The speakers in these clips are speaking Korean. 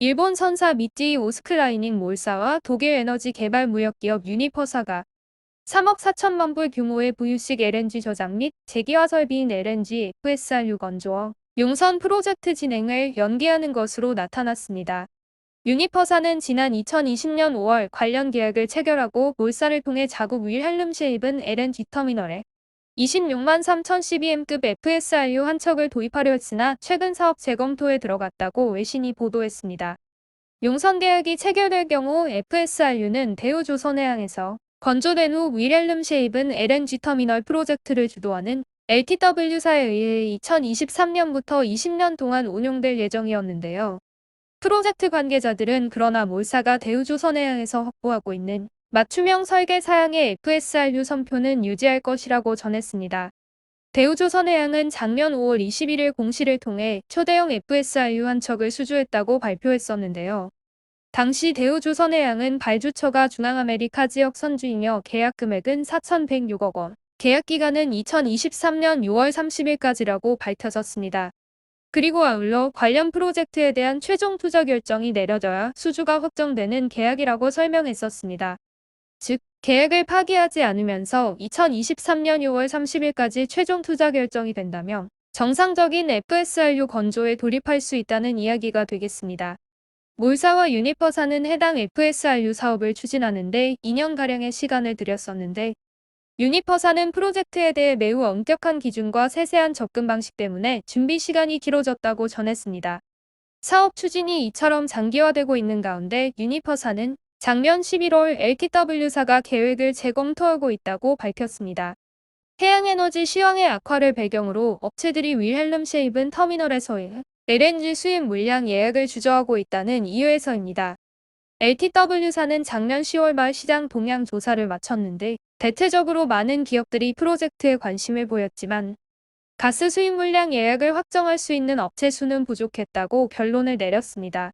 일본 선사 미찌 오스크라이닝 몰사와 독일 에너지 개발 무역기업 유니퍼사가 3억 4천만 불 규모의 부유식 LNG 저장 및 재기화 설비인 LNG FSRU 건조어 용선 프로젝트 진행을 연기하는 것으로 나타났습니다. 유니퍼사는 지난 2020년 5월 관련 계약을 체결하고 몰사를 통해 자국 윌헬름시에 입은 LNG 터미널에 26만 3천 CBM급 FSRU 한 척을 도입하려 했으나 최근 사업 재검토에 들어갔다고 외신이 보도했습니다. 용선 계약이 체결될 경우 FSRU는 대우조선해양에서 건조된 후 윌헬름시에 입은 LNG 터미널 프로젝트를 주도하는 LTW사에 의해 2023년부터 20년 동안 운용될 예정이었는데요. 프로젝트 관계자들은 그러나 몰사가 대우조선해양에서 확보하고 있는 맞춤형 설계 사양의 FSRU 선표는 유지할 것이라고 전했습니다. 대우조선해양은 작년 5월 21일 공시를 통해 초대형 FSRU 한 척을 수주했다고 발표했었는데요. 당시 대우조선해양은 발주처가 중앙아메리카 지역 선주이며 계약 금액은 4,106억 원, 계약 기간은 2023년 6월 30일까지라고 밝혀졌습니다. 그리고 아울러 관련 프로젝트에 대한 최종 투자 결정이 내려져야 수주가 확정되는 계약이라고 설명했었습니다. 즉, 계획을 파기하지 않으면서 2023년 6월 30일까지 최종 투자 결정이 된다면 정상적인 FSRU 건조에 돌입할 수 있다는 이야기가 되겠습니다. 몰사와 유니퍼사는 해당 FSRU 사업을 추진하는데 2년가량의 시간을 들였었는데 유니퍼사는 프로젝트에 대해 매우 엄격한 기준과 세세한 접근 방식 때문에 준비 시간이 길어졌다고 전했습니다. 사업 추진이 이처럼 장기화되고 있는 가운데 유니퍼사는 작년 11월 LTW사가 계획을 재검토하고 있다고 밝혔습니다. 해양에너지 시황의 악화를 배경으로 업체들이 윌헬름 쉐입은 터미널에서의 LNG 수입 물량 예약을 주저하고 있다는 이유에서입니다. LTW사는 작년 10월 말 시장 동향 조사를 마쳤는데 대체적으로 많은 기업들이 프로젝트에 관심을 보였지만 가스 수입 물량 예약을 확정할 수 있는 업체 수는 부족했다고 결론을 내렸습니다.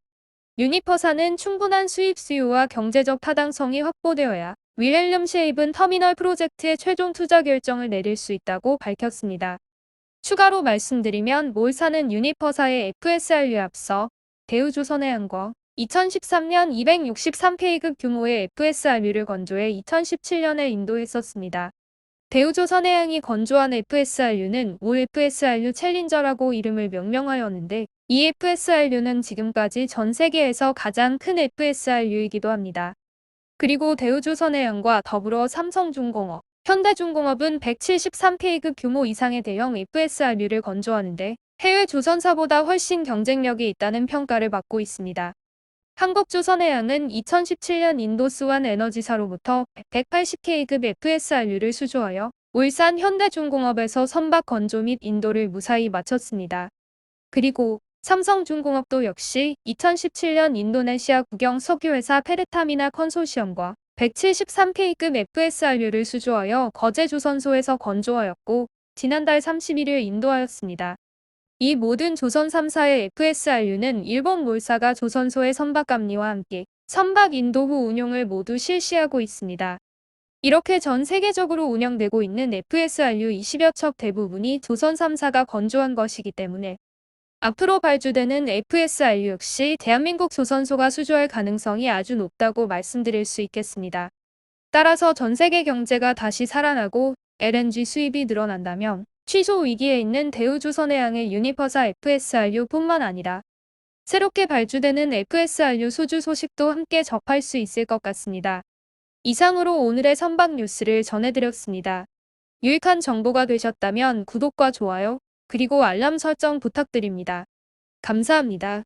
유니퍼사는 충분한 수입 수요와 경제적 타당성이 확보되어야 윌헬름 쉐입은 터미널 프로젝트의 최종 투자 결정을 내릴 수 있다고 밝혔습니다. 추가로 말씀드리면 몰사는 유니퍼사의 FSRU에 앞서 대우조선해양과 2013년 263K급 규모의 FSRU를 건조해 2017년에 인도했었습니다. 대우조선해양이 건조한 FSRU는 올 FSRU 챌린저라고 이름을 명명하였는데 이 FSRU는 지금까지 전 세계에서 가장 큰 FSRU이기도 합니다. 그리고 대우조선해양과 더불어 삼성중공업, 현대중공업은 173K급 규모 이상의 대형 FSRU를 건조하는데 해외 조선사보다 훨씬 경쟁력이 있다는 평가를 받고 있습니다. 한국조선해양은 2017년 인도스완 에너지사로부터 180K급 FSRU를 수주하여 울산 현대중공업에서 선박 건조 및 인도를 무사히 마쳤습니다. 그리고 삼성중공업도 역시 2017년 인도네시아 국영 석유회사 페르타미나 컨소시엄과 173K급 FSRU를 수주하여 거제조선소에서 건조하였고 지난달 31일 인도하였습니다. 이 모든 조선 3사의 FSRU는 일본 몰사가 조선소의 선박 감리와 함께 선박 인도 후 운용을 모두 실시하고 있습니다. 이렇게 전 세계적으로 운영되고 있는 FSRU 20여 척 대부분이 조선 3사가 건조한 것이기 때문에 앞으로 발주되는 FSRU 역시 대한민국 조선소가 수주할 가능성이 아주 높다고 말씀드릴 수 있겠습니다. 따라서 전 세계 경제가 다시 살아나고 LNG 수입이 늘어난다면 취소 위기에 있는 대우조선해양의 유니퍼사 FSRU뿐만 아니라 새롭게 발주되는 FSRU 수주 소식도 함께 접할 수 있을 것 같습니다. 이상으로 오늘의 선박 뉴스를 전해드렸습니다. 유익한 정보가 되셨다면 구독과 좋아요, 그리고 알람 설정 부탁드립니다. 감사합니다.